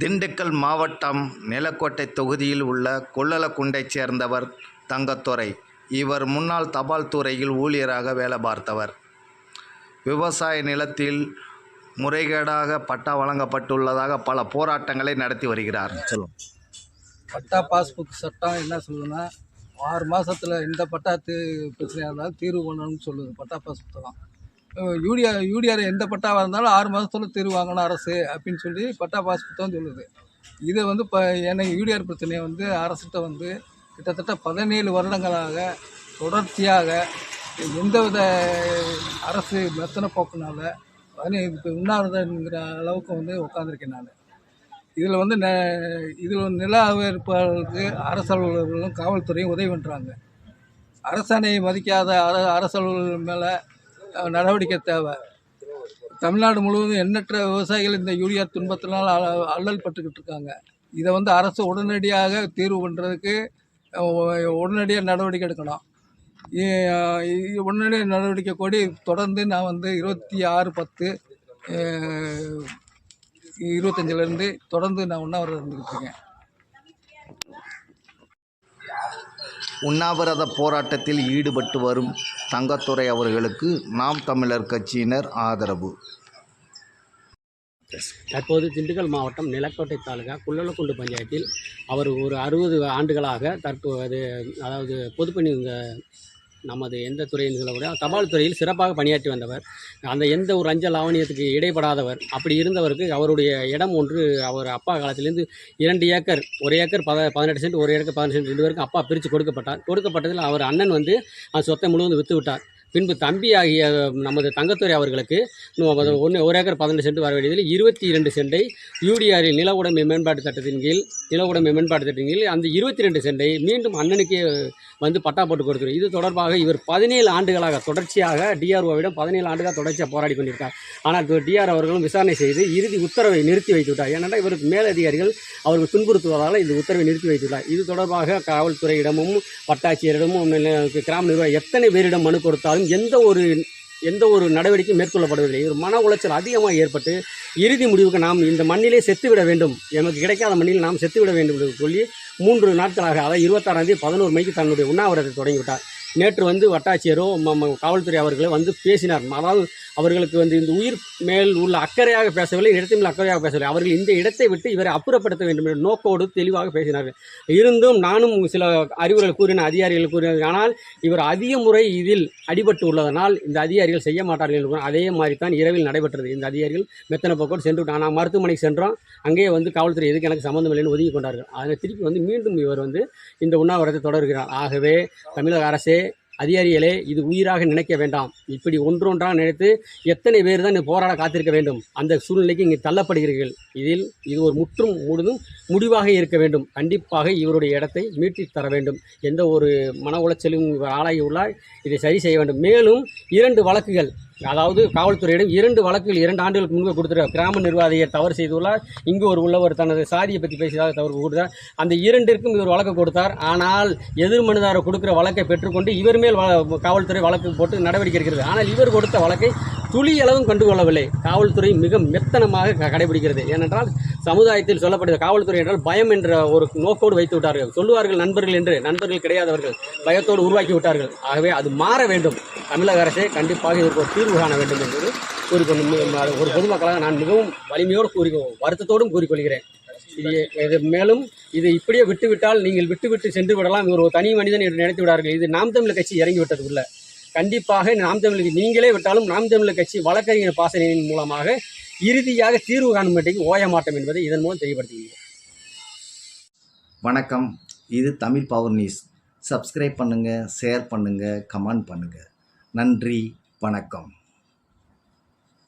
திண்டுக்கல் மாவட்டம் நிலக்கோட்டை தொகுதியில் உள்ள கொள்ளலக்குண்டைச் சேர்ந்தவர் தங்கத்துறை இவர் முன்னாள் தபால் துறையில் ஊழியராக வேலை பார்த்தவர். விவசாய நிலத்தில் முறைகேடாக பட்டா வழங்கப்பட்டுள்ளதாக பல போராட்டங்களை நடத்தி வருகிறார். சொல்லும் பட்டா பாஸ்புக் சட்டம் என்ன சொல்லுதுன்னா ஆறு மாதத்தில் எந்த பட்டா தீ பிரச்சனையாக இருந்தாலும் தீர்வு பண்ணணும்னு சொல்லுது. பட்டா பாஸ்புக் தான் யூடிஆர் யூடிஆர் எந்த பட்டாவாக இருந்தாலும் ஆறு மாதத்துல தீர்வு வாங்கணும் அரசு அப்படின்னு சொல்லி பட்டா பாஸ் புத்தகம் சொல்லுது. இதை வந்து இப்போ எனக்கு யூடிஆர் பிரச்சனையை வந்து அரசுகிட்ட வந்து கிட்டத்தட்ட பதினேழு வருடங்களாக தொடர்ச்சியாக எந்தவித அரசு மெத்தனை போக்குனால பதினேழு இப்போ உண்ணாவிரதங்கிற அளவுக்கு வந்து உட்காந்துருக்கேன் நான். இதில் வந்து ந இதில் நில அபகரிப்பாளர்களுக்கு அரசு அலுவலர்களும் காவல்துறையும் உதவி பண்ணுறாங்க அரசாணையை மதிக்காத அர அரசு அலுவலர்கள் மேலே நடவடிக்கை தேவை. தமிழ்நாடு முழுவதும் எண்ணற்ற விவசாயிகள் இந்த யூரியா துன்பத்தினால் அ- அல்லல் பட்டுக்கிட்டு இருக்காங்க. இதை வந்து அரசு உடனடியாக தீர்வு பண்ணுறதுக்கு உடனடியாக நடவடிக்கை எடுக்கணும். உடனடியாக நடவடிக்கை கோரி தொடர்ந்து நான் வந்து இருபத்தி ஆறு பத்து இருபத்தஞ்சிலேருந்து தொடர்ந்து நான் உண்ணாவிரதம் இருந்துக்கிட்டு இருக்கேன். உண்ணாவிரத போராட்டத்தில் ஈடுபட்டு வரும் தங்கத்துறை அவர்களுக்கு நாம் தமிழர் கட்சியினர் ஆதரவு. தற்போது திண்டுக்கல் மாவட்டம் நிலக்கோட்டை தாலுகா குள்ளலக்குண்டு பஞ்சாயத்தில் அவர் ஒரு அறுபது ஆண்டுகளாக தற்போது அதாவது பொதுப்பணி நமது எந்த துறைன்னு சொல்லக்கூடிய தபால் துறையில் சிறப்பாக பணியாற்றி வந்தவர். அந்த எந்த ஒரு அஞ்சல் ஆவணியத்துக்கு இடைப்படாதவர். அப்படி இருந்தவருக்கு அவருடைய இடம் ஒன்று அவர் அப்பா காலத்திலேருந்து இரண்டு ஏக்கர் ஒரு ஏக்கர் பத பதினெட்டு சென்ட் ஒரு ஏக்கர் பதினெட்டு சென்ட் ரெண்டு பேருக்கும் அப்பா பிரித்து கொடுக்கப்பட்டார். கொடுக்கப்பட்டதில் அவர் அண்ணன் வந்து அந்த சொத்தை முழுவதும் விற்று விட்டார் பின்பு தம்பி ஆகிய நமது தங்கத்துறை அவர்களுக்கு ஒன்று ஒரு ஏக்கர் பதினெட்டு சென்ட் வர வேண்டியதில் இருபத்தி இரண்டு சென்டை யூடிஆரில் நில உடைமை மேம்பாட்டு சட்டத்தின் கீழ் நில உடைமை மேம்பாட்டு சட்டத்தின் கீழ் அந்த இருபத்தி ரெண்டு சென்டை மீண்டும் அண்ணனுக்கே வந்து பட்டா போட்டு கொடுத்துரு இது தொடர்பாக இவர் பதினேழு ஆண்டுகளாக தொடர்ச்சியாக டிஆர்ஓவிடம் பதினேழு ஆண்டுகளாக தொடர்ச்சியாக போராடி கொண்டிருக்கார். ஆனால் டிஆர் அவர்களும் விசாரணை செய்து இறுதி உத்தரவை நிறுத்தி வைத்துவிட்டார் ஏனென்றால் இவருக்கு மேலதிகாரிகள் அவர்கள் துன்புறுத்துவதால் இந்த உத்தரவை நிறுத்தி வைத்துள்ளார் இது தொடர்பாக காவல்துறையிடமும் வட்டாட்சியரிடமும் கிராம நிர்வாகம் எத்தனை பேரிடம் மனு கொடுத்தாலும் எந்த ஒரு எந்த ஒரு நடவடிக்கையும் மேற்கொள்ளப்படவில்லை. ஒரு மன உளைச்சல் அதிகமாக ஏற்பட்டு இறுதி முடிவுக்கு நாம் இந்த மண்ணிலே செத்துவிட வேண்டும். எமக்கு கிடைக்காத மண்ணில் நாம் செத்துவிட வேண்டும் என்று சொல்லி மூன்று நாட்களாக அதாவது இருபத்தாறாம் தேதி பதினோரு மணிக்கு தன்னுடைய உண்ணாவிரதத்தை தொடங்கிவிட்டார். நேற்று வந்து வட்டாட்சியரோ காவல்துறை அவர்களோ வந்து பேசினார். அதாவது அவர்களுக்கு வந்து இந்த உயிர் மேல் உள்ள அக்கறையாக பேசவில்லை இடத்தின் மேல் அக்கறையாக பேசவில்லை. அவர்கள் இந்த இடத்தை விட்டு இவரை அப்புறப்படுத்த வேண்டும் என்ற நோக்கோடு தெளிவாக பேசினார்கள். இருந்தும் நானும் சில அறிவுரைகள் கூறின அதிகாரிகள் கூறினார்கள். ஆனால் இவர் அதிக முறை இதில் அடிபட்டு உள்ளதனால் இந்த அதிகாரிகள் செய்ய மாட்டார்கள் என்று அதே மாதிரி தான் இரவில் நடைபெற்றது. இந்த அதிகாரிகள் மெத்தனை போக்கோடு சென்று நான் மருத்துவமனைக்கு சென்றோம். அங்கேயே வந்து காவல்துறை எதுக்கு எனக்கு சம்மந்தம் இல்லைன்னு ஒதுங்கி கொண்டார்கள். அதனை திருப்பி வந்து மீண்டும் இவர் வந்து இந்த உண்ணாவிரத்தை தொடர்கிறார். ஆகவே தமிழக அரசே அதிகாரிகளே இது உயிராக நினைக்க வேண்டாம். இப்படி ஒன்றொன்றாக நினைத்து எத்தனை பேர் தான் இந்த போராட காத்திருக்க வேண்டும்? அந்த சூழ்நிலைக்கு இங்கே தள்ளப்படுகிறீர்கள். இதில் இது ஒரு முற்றும் முழுதும் முடிவாக இருக்க வேண்டும். கண்டிப்பாக இவருடைய இடத்தை மீட்டி தர வேண்டும். எந்த ஒரு மன உளைச்சலும் இவர் ஆளாகியுள்ளார் இதை சரி செய்ய வேண்டும். மேலும் இரண்டு வழக்குகள். அதாவது காவல்துறையிடம் இரண்டு வழக்குகள் இரண்டு ஆண்டுகளுக்கு முன்பு கொடுத்துருக்கார் கிராம நிர்வாகியை தவறு செய்துள்ளார். இங்கு ஒரு உள்ளவர் தனது சாதியை பற்றி பேசியதாக தவறு கொடுத்தார் அந்த இரண்டிற்கும் இவர் வழக்கு கொடுத்தார். ஆனால் எதிர் மனுதாரர் கொடுக்கிற வழக்கை பெற்றுக்கொண்டு இவர் மேல் வ- காவல்துறை வழக்கு போட்டு நடவடிக்கை இருக்கிறது ஆனால் இவர் கொடுத்த வழக்கை துளி அளவும் கண்டுகொள்ளவில்லை. காவல்துறை மிக மெத்தனமாக க- கடைபிடிக்கிறது. ஏனென்றால் சமுதாயத்தில் சொல்லப்படுகிற காவல்துறை என்றால் பயம் என்ற ஒரு நோக்கோடு வைத்து விட்டார்கள். சொல்லுவார்கள் நண்பர்கள் என்று. நண்பர்கள் கிடையாதவர்கள். பயத்தோடு உருவாக்கி விட்டார்கள். ஆகவே அது மாற வேண்டும். தமிழக அரசே கண்டிப்பாக இதற்கு ஒரு தீர்வு காண வேண்டும் என்பது கூறிக்கொண்டு ஒரு பொதுமக்களாக நான் மிகவும் வலிமையோடு கூறி வருத்தத்தோடும் கூறிக்கொள்கிறேன். இது இது மேலும் இது இப்படியே விட்டுவிட்டால் நீங்கள் விட்டுவிட்டு சென்று விடலாம். ஒரு தனி மனிதன் என்று நினைத்து விடார்கள். இது நாம் தமிழர் கட்சி இறங்கி விட்டது உள்ள கண்டிப்பாக நாம் தமிழர் நீங்களே விட்டாலும் நாம் தமிழர் கட்சி வழக்கறிஞர் பாசனையின் மூலமாக இறுதியாக தீர்வு காணும் ஓய மாட்டோம் என்பதை இதன் மூலம் தெரியப்படுத்துகிறேன் வணக்கம். இது தமிழ் பவர் நியூஸ். சப்ஸ்கிரைப் பண்ணுங்கள் ஷேர் பண்ணுங்கள் கமெண்ட் பண்ணுங்கள் நன்றி வணக்கம்.